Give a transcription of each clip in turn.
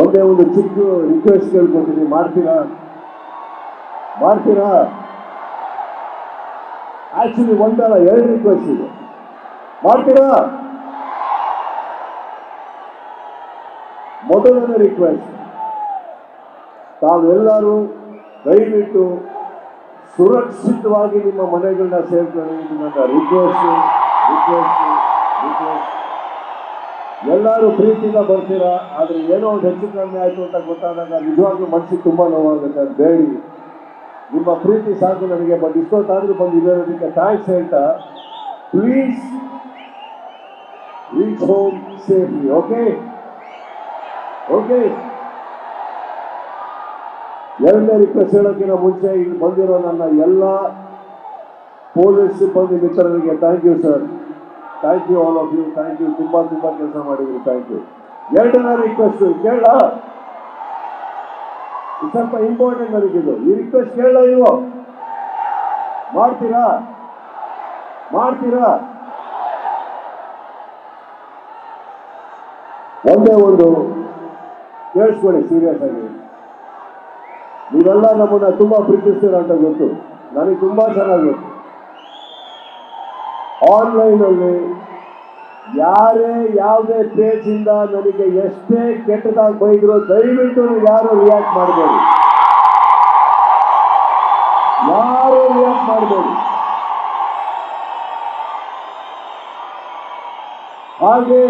ಒಂದೇ ಒಂದು ಚಿಕ್ಕ ರಿಕ್ವೆಸ್ಟ್ ಕೇಳ್ಕೊತೀನಿ ಮಾಡ್ತೀರಾ? ಮಾಡ್ತೀರಾ? ಆಕ್ಚುಲಿ ಒಂದಲ್ಲ, ಎರಡು ರಿಕ್ವೆಸ್ಟ್ ಇದೆ. ಮಾಡ್ತೀರಾ? ಮೊದಲನೇ ರಿಕ್ವೆಸ್ಟ್ ತಾವೆಲ್ಲರೂ ದಯವಿಟ್ಟು ಸುರಕ್ಷಿತವಾಗಿ ನಿಮ್ಮ ಮನೆಗಳನ್ನ ಸೇರ್ಕೊಳ್ಳಿ. ನಿಮ್ಮ ರಿಕ್ವೆಸ್ಟ್ ರಿಕ್ವೆಸ್ಟ್ ರಿಕ್ವೆಸ್ಟ್ ಎಲ್ಲರೂ ಪ್ರೀತಿಯಿಂದ ಬರ್ತೀರಾ? ಆದರೆ ಏನೋ ಒಂದು ಹೆಚ್ಚು ಕಡಿಮೆ ಆಯಿತು ಅಂತ ಗೊತ್ತಾದಾಗ ನಿಜವಾಗ್ಲೂ ಮನಸ್ಸಿಗೆ ತುಂಬ ನೋವಾಗುತ್ತೆ ಅದು ಬೇಡಿ ನಿಮ್ಮ ಪ್ರೀತಿ ಸಾಕು ನನಗೆ ಬಟ್ ಇಷ್ಟೊತ್ತಾದರೂ ಬಂದು ಇರೋದಕ್ಕೆ ಥ್ಯಾಂಕ್ಸ್ ಹೇಳ್ತಾ please reach home safely okay okay ಎರಡನೇ ರಿಕ್ವೆಸ್ಟ್ ಹೇಳೋಕ್ಕಿಂತ ಮುಂಚೆ ಇಲ್ಲಿ ಬಂದಿರೋ ನನ್ನ ಎಲ್ಲ ಪೊಲೀಸ್ ಸಿಬ್ಬಂದಿ ಮಿತ್ರರಿಗೆ thank you sir thank you all of you thank you ತುಂಬ ತುಂಬ ಕೆಲಸ ಮಾಡಿದ್ರಿ. ಥ್ಯಾಂಕ್ ಯು ಎರಡನೇ ರಿಕ್ವೆಸ್ಟ್ ಕೇಳ ಸ್ವಲ್ಪ ಇಂಪಾರ್ಟೆಂಟ್ ನನಗಿದು ಈ ರಿಕ್ವೆಸ್ಟ್ ಕೇಳ ನೀವು? ಮಾಡ್ತೀರಾ? ಮಾಡ್ತೀರಾ? ಒಂದೇ ಒಂದು ಕೇಳಿಸ್ಕೊಳ್ಳಿ ಸೀರಿಯಸ್ ಆಗಿ. ನೀವೆಲ್ಲ ನಮ್ಮನ್ನ ತುಂಬಾ ಪ್ರೀತಿಸ್ತೀರ ಅಂತ ಗೊತ್ತು. ನನಗೆ ತುಂಬಾ ಚೆನ್ನಾಗಿ ಗೊತ್ತು. ಆನ್ಲೈನ್ ಅಲ್ಲಿ ಯಾರೇ ಯಾವುದೇ ಪೇಜ್ ಇಂದ ನನಗೆ ಎಷ್ಟೇ ಕೆಟ್ಟದಾಗಿ ಬೈದ್ರು ದಯವಿಟ್ಟು ಯಾರು ರಿಯಾಕ್ಟ್ ಮಾಡಬೇಡಿ. ಯಾರು ರಿಯಾಕ್ಟ್ ಮಾಡಬೇಡಿ. ಹಾಗೆ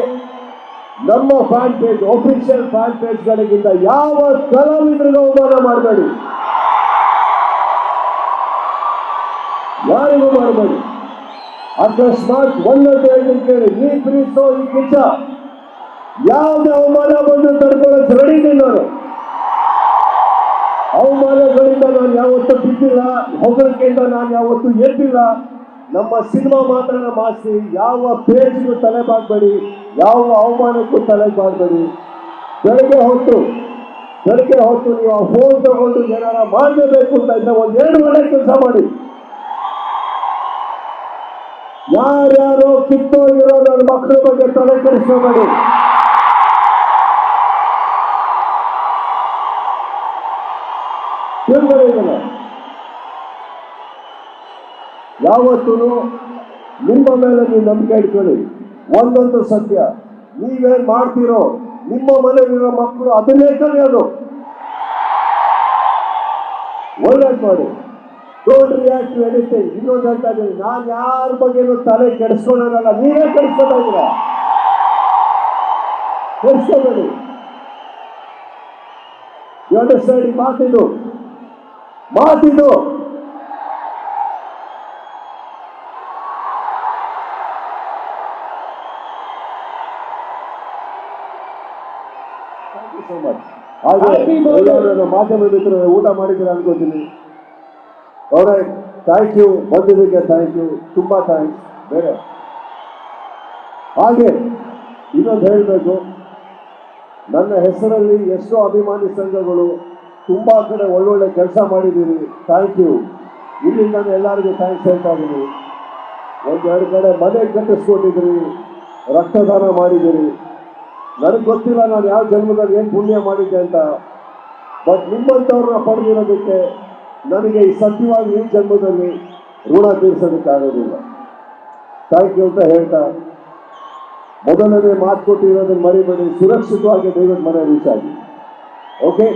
ನಮ್ಮ ಫ್ಯಾನ್ ಪೇಜ್ ಒಫಿಷಿಯಲ್ ಫ್ಯಾನ್ ಪೇಜ್ಗಳಿಗಿಂತ ಯಾವ ಕಲಾವಿದರಿಗೂ ಅವಮಾನ ಮಾಡಬೇಡಿ. ಯಾರಿಗೂ ಮಾಡಬೇಡಿ. ಅಕಸ್ಮಾತ್ ಒಂದೊಂದು ಹೇಳ್ತೀನಿ ಕೇಳಿ ನೀ ಪ್ರೀತೋ, ಈ ಕಿಚ್ಚ, ಯಾವುದೇ ಅವಮಾನ ಬಂದು ತಡ್ಕೊಳ್ಳೋಕೆ ರೆಡಿ ನಾನು. ಅವಮಾನಗಳಿಂದ ನಾನು ಯಾವತ್ತೂ ಬಿದ್ದಿಲ್ಲ, ಹೊಗಳಿಕೆಯಿಂದ ನಾನು ಯಾವತ್ತೂ ಎದ್ದಿಲ್ಲ. ನಮ್ಮ ಸಿನಿಮಾ ಮಾತ್ರ ಮಾಸಿ ಯಾವ ಪೇಜ್ಗೂ ತಲೆ ಬಾಗಬೇಡಿ, ಯಾವ ಅವಮಾನಕ್ಕೂ ತಲೆ ಬಾಗಬೇಡಿ. ಬೆಳಗ್ಗೆ ಹೊತ್ತು ಬೆಳಗ್ಗೆ ಹೊತ್ತು ನೀವು ಆ ಫೋನ್ ತಗೊಂಡು ಏನಾರ ಮಾಡಲೇಬೇಕು ಅಂತ ಇದ್ದ ಒಂದು ಎರಡು ಮನೆ ಕೆಲಸ ಮಾಡಿ. ಯಾರ್ಯಾರೋ ಕಿತ್ತೋಗಿರೋ ನನ್ನ ಮಕ್ಕಳ ಬಗ್ಗೆ ತಲೆ ಇದನ್ನ. ಯಾವತ್ತೂ ನಿಮ್ಮ ಮೇಲೆ ನೀವು ನಂಬಿಕೆ ಇಟ್ಕೊಳ್ಳಿ. ಒಂದೊಂದು ಸತ್ಯ. ನೀವೇನ್ ಮಾಡ್ತೀರೋ, ನಿಮ್ಮ ಮನೆಯಲ್ಲಿರೋ ಮಕ್ಕಳು ಅದನ್ನೇ ಕಲಿಯೋದು ಒಳ್ಳೇದು ಮಾಡಿ. ಡೋಂಟ್ ರಿಯಾಕ್ಟ್ ಟು ಎನಿಥಿಂಗ್ ಇನ್ನೊಂದು ಹೇಳ್ತಾ ಇದ್ದೀನಿ ನಾನು ಯಾರ ಬಗ್ಗೆನೂ ತಲೆ ಕೆಡಿಸ್ಕೊಳ್ಳೋನಲ್ಲ ನೀವೇ ಕೆಡಿಸ್ಕೊತಾ ಇದ್ದೀರಾ? ಕೆಡಿಸ್ಕೋಬೇಡಿ. ಯು ಅಂಡರ್ಸ್ಟ್ಯಾಂಡ್ ಮಾತಿದು. ಮಾತಿದು. ಹಾಗೆ ಮಾಧ್ಯಮ ಮಿತ್ರರು ಊಟ ಮಾಡಿದ್ರೆ ಅನ್ಕೋತೀನಿ. ಅವರೇ ಥ್ಯಾಂಕ್ ಯು ಬಂದಿದ್ದಕ್ಕೆ ಥ್ಯಾಂಕ್ ಯು ತುಂಬ ಥ್ಯಾಂಕ್ಸ್ ಬೇರೆ. ಹಾಗೆ, ಇನ್ನೊಂದು ಹೇಳಬೇಕು, ನನ್ನ ಹೆಸರಲ್ಲಿ ಎಷ್ಟೋ ಅಭಿಮಾನಿ ಸಂಘಗಳು ತುಂಬ ಕಡೆ ಒಳ್ಳೊಳ್ಳೆ ಕೆಲಸ ಮಾಡಿದ್ದೀರಿ ಥ್ಯಾಂಕ್ ಯು ಇಲ್ಲಿಂದ ಎಲ್ಲರಿಗೂ ಥ್ಯಾಂಕ್ಸ್ ಹೇಳ್ತಾ ಇದ್ದೀನಿ. ಎರಡು ಕಡೆ ಮನೆ ಕಟ್ಟಿಸ್ಕೊಂಡಿದ್ದೀರಿ ರಕ್ತದಾನ ಮಾಡಿದ್ದೀರಿ. ನನಗೆ ಗೊತ್ತಿಲ್ಲ ನಾನು ಯಾವ ಜನ್ಮದಲ್ಲಿ ಏನು ಪುಣ್ಯ ಮಾಡಿದ್ದೆ ಅಂತ. ಬಟ್ ನಿಮ್ಮಂಥವ್ರನ್ನ ಪಡೆದಿರೋದಕ್ಕೆ ನನಗೆ ಈ ಸತ್ಯವಾಗಿ ಈ ಜನ್ಮದಲ್ಲಿ ಋಣ ತೀರಿಸೋದಕ್ಕಾಗೋದಿಲ್ಲ ಥ್ಯಾಂಕ್ ಯು ಅಂತ ಹೇಳ್ತಾ, ಮೊದಲನೇ ಮಾತು ಕೊಟ್ಟಿರೋದನ್ನು ಮರಿಬೇಡಿ, ಸುರಕ್ಷಿತವಾಗಿ ದಯವಿಟ್ಟು ಮನೆ ರೀಚ್ ಆಗಿ ಓಕೆ